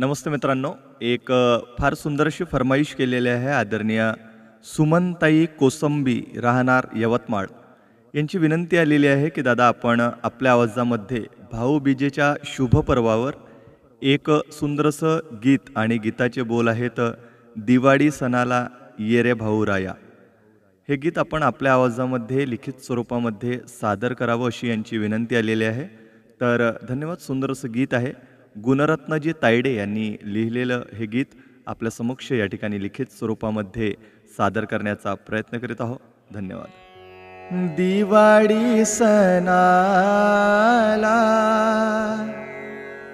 नमस्ते मित्रांनो. एक फार सुंदरशी फरमाईश केलेली आहे आदरणीय सुमनताई कोसंबी राहणार यवतमाळ. यांची विनंती आलेली आहे की दादा आपण आपल्या आवाजामध्ये भाऊबीजेच्या शुभपर्वावर एक सुंदरसं गीत आणि गीताचे बोल आहेत दिवाळी सणाला ये रे भाऊ राया. हे गीत आपण आपल्या आवाजामध्ये लिखित स्वरूपामध्ये सादर करावं अशी यांची विनंती आलेली आहे. तर धन्यवाद सुंदरसं गीत आहे. गुणरत्नजी तायडे यांनी लिहिलेलं हे गीत आपल्या समक्ष या ठिकाणी लिखित स्वरूपामध्ये सादर करण्याचा प्रयत्न करीत आहोत. धन्यवाद. दिवाळी सणाला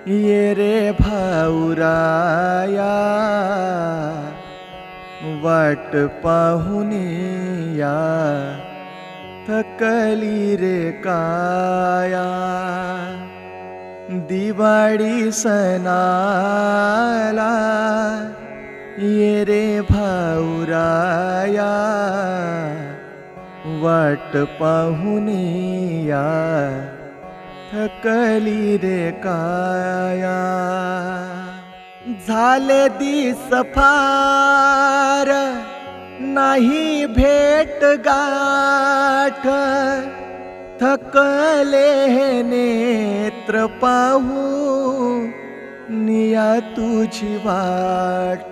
ये रे भाऊराया वाट पाहुनी या थकली रे काया. दिवाळी सणाला ये रे भाऊराया वाट पाहुनी या थकली रे काया. झाले दिस फार नाही भेट गाठ थकले हे नेत्र पाहू निया तुझी वाट.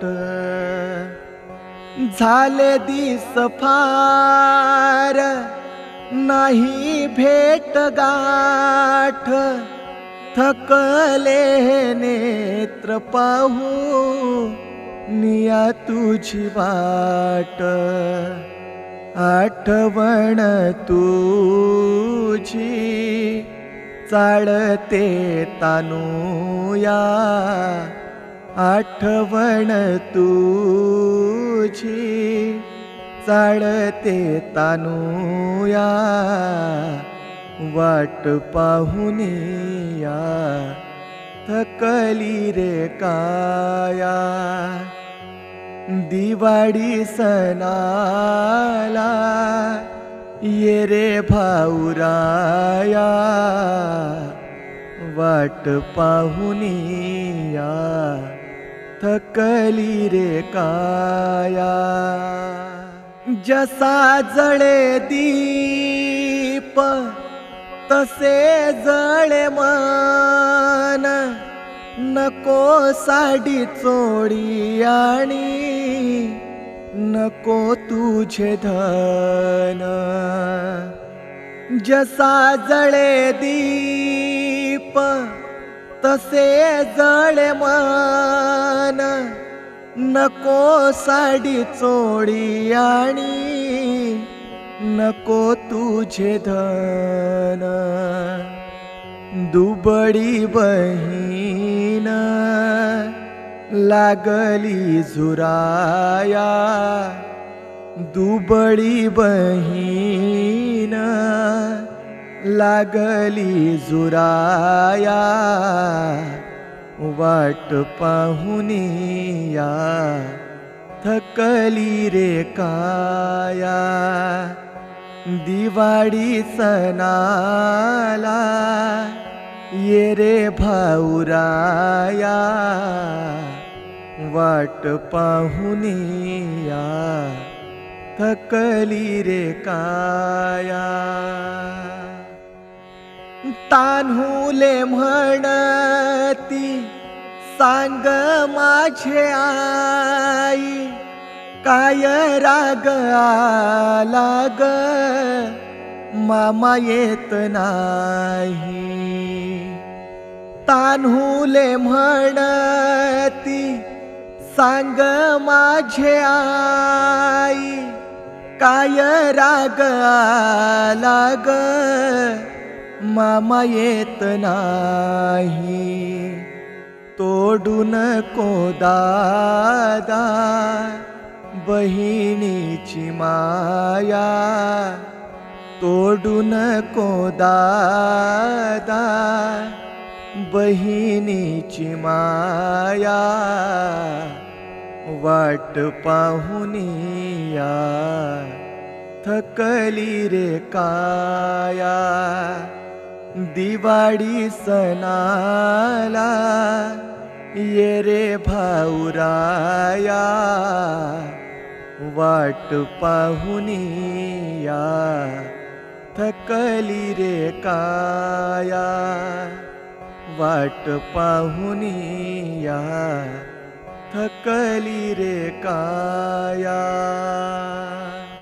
झाले दिस फार नाही भेट गाठ. थकले नेत्र पाहू निया तुझी वाट. आठवण तुझी चाळते तानुया आठवण तुझी चाळते तानुया वाट पाहुनिया या. थकली रे काया. दिवाळी सणा आला ये रे भाऊराया वाट पाहुनिया या थकली रे काया. जसा जळे दीप तसे जळे मन. नको साडी चोडी आणि नको तुझे धन। जसा जळे दीप तसे जळे मन। नको साडी चोळी आणि नको तुझे धन। दुबडी बहीण। लागली झुराया दुबडी बहीण. लागली झुराया वाट पाहुनिया या. थकली रे काया दिवाळी सणाला. ये रे भाऊराया वाट पाहुनी या थकली रे काया. तान्हुले म्हणती सांग माझे आई काय राग आला ग? मामा येत नाही. तान्हुले म्हणती सांग माझे आई काय राग लाग मामा येत नाही तोडून नको दादा? बहिणीची माया तोडून नको दादा? बहिणीची माया वाट पाहुनी या थकली रे काया. दिवाळी सणाला ये रे भाऊराया. वाट पाहुनी या थकली रे काया. वाट पाहुनी या थकली रे काया